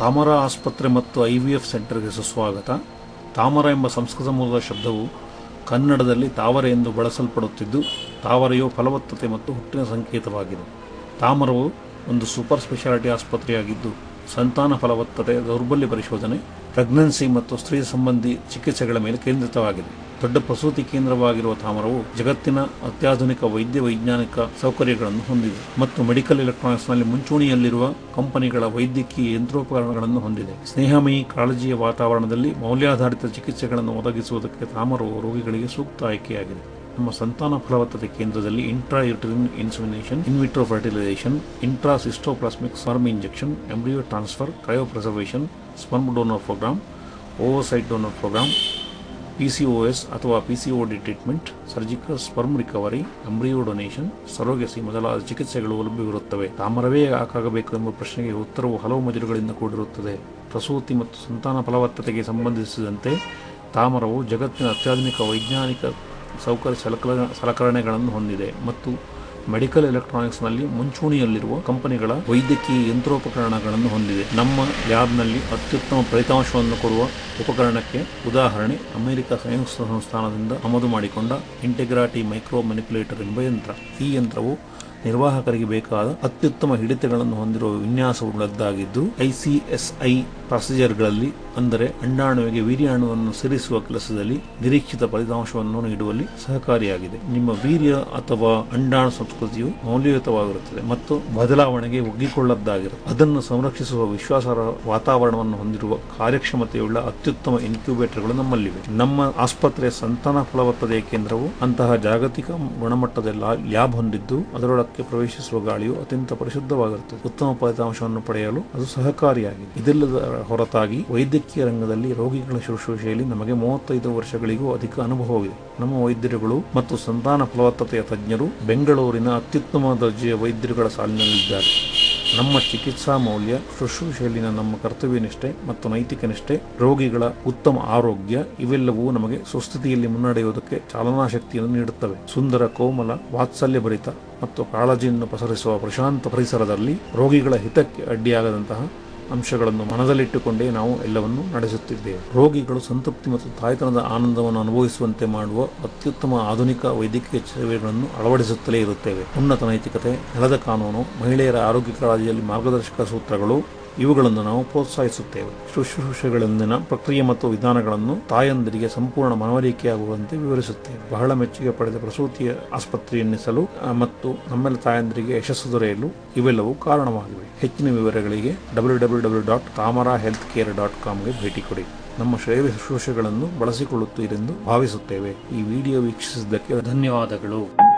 ತಾಮರ ಆಸ್ಪತ್ರೆ ಮತ್ತು I V F ಸೆಂಟರ್ಗೆ ಸುಸ್ವಾಗತ. ತಾಮರ ಎಂಬ ಸಂಸ್ಕೃತ ಮೂಲದ ಶಬ್ದವು ಕನ್ನಡದಲ್ಲಿ ತಾವರೆ ಎಂದು ಬಳಸಲ್ಪಡುತ್ತಿದ್ದು, ತಾವರೆಯು ಫಲವತ್ತತೆ ಮತ್ತು ಹುಟ್ಟಿನ ಸಂಕೇತವಾಗಿದೆ. ತಾಮರವು ಒಂದು ಸೂಪರ್ ಸ್ಪೆಷಾಲಿಟಿ ಆಸ್ಪತ್ರೆಯಾಗಿದ್ದು, ಸಂತಾನ ಫಲವತ್ತತೆ, ದೌರ್ಬಲ್ಯ ಪರಿಶೋಧನೆ, ಪ್ರೆಗ್ನೆನ್ಸಿ ಮತ್ತು ಸ್ತ್ರೀ ಸಂಬಂಧಿ ಚಿಕಿತ್ಸೆಗಳ ಮೇಲೆ ಕೇಂದ್ರಿತವಾಗಿದೆ. ದೊಡ್ಡ ಪ್ರಸೂತಿ ಕೇಂದ್ರವಾಗಿರುವ ತಾಮರವು ಜಗತ್ತಿನ ಅತ್ಯಾಧುನಿಕ ವೈದ್ಯ ವೈಜ್ಞಾನಿಕ ಸೌಕರ್ಯಗಳನ್ನು ಹೊಂದಿದೆ ಮತ್ತು ಮೆಡಿಕಲ್ ಎಲೆಕ್ಟ್ರಾನಿಕ್ಸ್ನಲ್ಲಿ ಮುಂಚೂಣಿಯಲ್ಲಿರುವ ಕಂಪನಿಗಳ ವೈದ್ಯಕೀಯ ಯಂತ್ರೋಪಕರಣಗಳನ್ನು ಹೊಂದಿದೆ. ಸ್ನೇಹಮಯಿ ಕಾಳಜಿಯ ವಾತಾವರಣದಲ್ಲಿ ಮೌಲ್ಯಾಧಾರಿತ ಚಿಕಿತ್ಸೆಗಳನ್ನು ಒದಗಿಸುವುದಕ್ಕೆ ತಾಮರವು ರೋಗಿಗಳಿಗೆ ಸೂಕ್ತ ಆಯ್ಕೆಯಾಗಿದೆ. ನಮ್ಮ ಸಂತಾನ ಫಲವತ್ತತೆ ಕೇಂದ್ರದಲ್ಲಿ intrauterine insemination, in vitro fertilization intracytoplasmic sperm injection, embryo transfer cryopreservation sperm donor programme oversight donor programme PCOS ಅಥವಾ PCOD treatment surgical sperm recovery embryo donation surrogacy ಮೊದಲಾದ ಚಿಕಿತ್ಸೆಗಳು ಲಭ್ಯವಿರುತ್ತವೆ. ತಾಮರವೇ ಯಾಕಾಗಬೇಕು ಎಂಬ ಪ್ರಶ್ನೆಗೆ ಉತ್ತರವು ಹಲವು ಮಜಲುಗಳಿಂದ ಕೂಡಿರುತ್ತದೆ. ಪ್ರಸೂತಿ ಮತ್ತು ಸಂತಾನ ಫಲವತ್ತತೆಗೆ ಸಂಬಂಧಿಸಿದಂತೆ ತಾಮರವು ಜಗತ್ತಿನ ಅತ್ಯಾಧುನಿಕ ವೈಜ್ಞಾನಿಕ ಸೌಕರ್ಯ ಸಲಕರ ಸಲಕರಣೆಗಳನ್ನು ಹೊಂದಿದೆ. ಮತ್ತು ಮೆಡಿಕಲ್ ಎಲೆಕ್ಟ್ರಾನಿಕ್ಸ್ನಲ್ಲಿ ಮುಂಚೂಣಿಯಲ್ಲಿರುವ ಕಂಪನಿಗಳ ವೈದ್ಯಕೀಯ ಯಂತ್ರೋಪಕರಣಗಳನ್ನು ಹೊಂದಿದೆ. ನಮ್ಮ ಲ್ಯಾಬ್ನಲ್ಲಿ ಅತ್ಯುತ್ತಮ ಫಲಿತಾಂಶವನ್ನು ಕೊಡುವ ಉಪಕರಣಕ್ಕೆ ಉದಾಹರಣೆ ಅಮೆರಿಕ ಸಂಯುಕ್ತ ಸಂಸ್ಥಾನದಿಂದ ಆಮದು ಮಾಡಿಕೊಂಡ ಇಂಟೆಗ್ರಾಟಿ ಮೈಕ್ರೋ ಮ್ಯಾನಿಪುಲೇಟರ್ ಎಂಬ ಯಂತ್ರ. ಈ ಯಂತ್ರವು ನಿರ್ವಾಹಕರಿಗೆ ಬೇಕಾದ ಅತ್ಯುತ್ತಮ ಹಿಡಿತಗಳನ್ನು ಹೊಂದಿರುವ ವಿನ್ಯಾಸವುಳ್ಳದ್ದಾಗಿದ್ದು ಐಸಿಎಸ್ಐ ಪ್ರೊಸೀಜರ್ಗಳಲ್ಲಿ, ಅಂದರೆ ಅಂಡಾಣುವಿಗೆ ವೀರ್ಯಾಣುವನ್ನು ಸೇರಿಸುವ ಕೆಲಸದಲ್ಲಿ ನಿರೀಕ್ಷಿತ ಫಲಿತಾಂಶವನ್ನು ನೀಡುವಲ್ಲಿ ಸಹಕಾರಿಯಾಗಿದೆ. ನಿಮ್ಮ ವೀರ್ಯ ಅಥವಾ ಅಂಡಾಣು ಸಂಸ್ಕೃತಿಯು ಮೌಲ್ಯಯುತವಾಗಿರುತ್ತದೆ ಮತ್ತು ಬದಲಾವಣೆಗೆ ಒಗ್ಗಿಕೊಳ್ಳದ್ದಾಗಿರುತ್ತದೆ. ಅದನ್ನು ಸಂರಕ್ಷಿಸುವ ವಿಶ್ವಾಸಾರ್ಹ ವಾತಾವರಣವನ್ನು ಹೊಂದಿರುವ ಕಾರ್ಯಕ್ಷಮತೆಯುಳ್ಳ ಅತ್ಯುತ್ತಮ ಇನ್ಕ್ಯುಬೇಟರ್ಗಳು ನಮ್ಮಲ್ಲಿವೆ. ನಮ್ಮ ಆಸ್ಪತ್ರೆಯ ಸಂತಾನ ಫಲವತ್ತತೆಯ ಕೇಂದ್ರವು ಅಂತಹ ಜಾಗತಿಕ ಗುಣಮಟ್ಟದ ಲ್ಯಾಬ್ ಹೊಂದಿದ್ದು ಅದರೊಳಕ್ಕೆ ಪ್ರವೇಶಿಸುವ ಗಾಳಿಯು ಅತ್ಯಂತ ಪರಿಶುದ್ಧವಾಗಿರುತ್ತದೆ. ಉತ್ತಮ ಫಲಿತಾಂಶವನ್ನು ಪಡೆಯಲು ಅದು ಸಹಕಾರಿಯಾಗಿದೆ. ಇದಿಲ್ಲದ ಹೊರತಾಗಿ ವೈದ್ಯಕೀಯ ರಂಗದಲ್ಲಿ ರೋಗಿಗಳ ಶುಶ್ರೂಷೆಯಲ್ಲಿ ನಮಗೆ ಮೂವತ್ತೈದು ವರ್ಷಗಳಿಗೂ ಅಧಿಕ ಅನುಭವವಿದೆ. ನಮ್ಮ ವೈದ್ಯರುಗಳು ಮತ್ತು ಸಂತಾನ ಫಲವತ್ತತೆಯ ತಜ್ಞರು ಬೆಂಗಳೂರಿನ ಅತ್ಯುತ್ತಮ ದರ್ಜೆಯ ವೈದ್ಯರುಗಳ ಸಾಲಿನಲ್ಲಿದ್ದಾರೆ. ನಮ್ಮ ಚಿಕಿತ್ಸಾ ಮೌಲ್ಯ, ಶುಶ್ರೂಷೆಯಲ್ಲಿನ ನಮ್ಮ ಕರ್ತವ್ಯ ನಿಷ್ಠೆ ಮತ್ತು ನೈತಿಕ ನಿಷ್ಠೆ, ರೋಗಿಗಳ ಉತ್ತಮ ಆರೋಗ್ಯ ಇವೆಲ್ಲವೂ ನಮಗೆ ಸುಸ್ಥಿತಿಯಲ್ಲಿ ಮುನ್ನಡೆಯುವುದಕ್ಕೆ ಚಾಲನಾ ಶಕ್ತಿಯನ್ನು ನೀಡುತ್ತವೆ. ಸುಂದರ, ಕೋಮಲ, ವಾತ್ಸಲ್ಯಭರಿತ ಮತ್ತು ಕಾಳಜಿಯನ್ನು ಪಸರಿಸುವ ಪ್ರಶಾಂತ ಪರಿಸರದಲ್ಲಿ ರೋಗಿಗಳ ಹಿತಕ್ಕೆ ಅಡ್ಡಿಯಾಗದಂತಹ ಅಂಶಗಳನ್ನು ಮನದಲ್ಲಿಟ್ಟುಕೊಂಡೇ ನಾವು ಎಲ್ಲವನ್ನು ನಡೆಸುತ್ತಿದ್ದೇವೆ. ರೋಗಿಗಳು ಸಂತೃಪ್ತಿ ಮತ್ತು ತಾಯ್ತನದ ಆನಂದವನ್ನು ಅನುಭವಿಸುವಂತೆ ಮಾಡುವ ಅತ್ಯುತ್ತಮ ಆಧುನಿಕ ವೈದ್ಯಕೀಯ ಸೇವೆಗಳನ್ನು ಅಳವಡಿಸುತ್ತಲೇ ಇರುತ್ತೇವೆ. ಉನ್ನತ ನೈತಿಕತೆ, ನೆಲದ ಕಾನೂನು, ಮಹಿಳೆಯರ ಆರೋಗ್ಯ ಕಾಳಜಿಯಲ್ಲಿ ಮಾರ್ಗದರ್ಶಕ ಸೂತ್ರಗಳು ಇವುಗಳನ್ನು ನಾವು ಪ್ರೋತ್ಸಾಹಿಸುತ್ತೇವೆ. ಶುಶ್ರೂಷೆಗಳಲ್ಲಿನ ಪ್ರಕ್ರಿಯೆ ಮತ್ತು ವಿಧಾನಗಳನ್ನು ತಾಯಂದಿರಿಗೆ ಸಂಪೂರ್ಣ ಮನವರಿಕೆಯಾಗುವಂತೆ ವಿವರಿಸುತ್ತೇವೆ. ಬಹಳ ಮೆಚ್ಚುಗೆ ಪಡೆದ ಪ್ರಸೂತಿಯ ಆಸ್ಪತ್ರೆ ಎನ್ನಿಸಲು ಮತ್ತು ನಮ್ಮೆಲ್ಲ ತಾಯಂದಿರಿಗೆ ಯಶಸ್ಸು ದೊರೆಯಲು ಇವೆಲ್ಲವೂ ಕಾರಣವಾಗಿವೆ. ಹೆಚ್ಚಿನ ವಿವರಗಳಿಗೆ W W W dot Tamara health care dot ಕಾಮ್ಗೆ ಭೇಟಿ ಕೊಡಿ. ನಮ್ಮ ಶ್ರೇಯ ಶುಶ್ರೂಷೆಗಳನ್ನು ಬಳಸಿಕೊಳ್ಳುತ್ತೀರೆಂದು ಭಾವಿಸುತ್ತೇವೆ. ಈ ವಿಡಿಯೋ ವೀಕ್ಷಿಸಿದ್ದಕ್ಕೆ ಧನ್ಯವಾದಗಳು.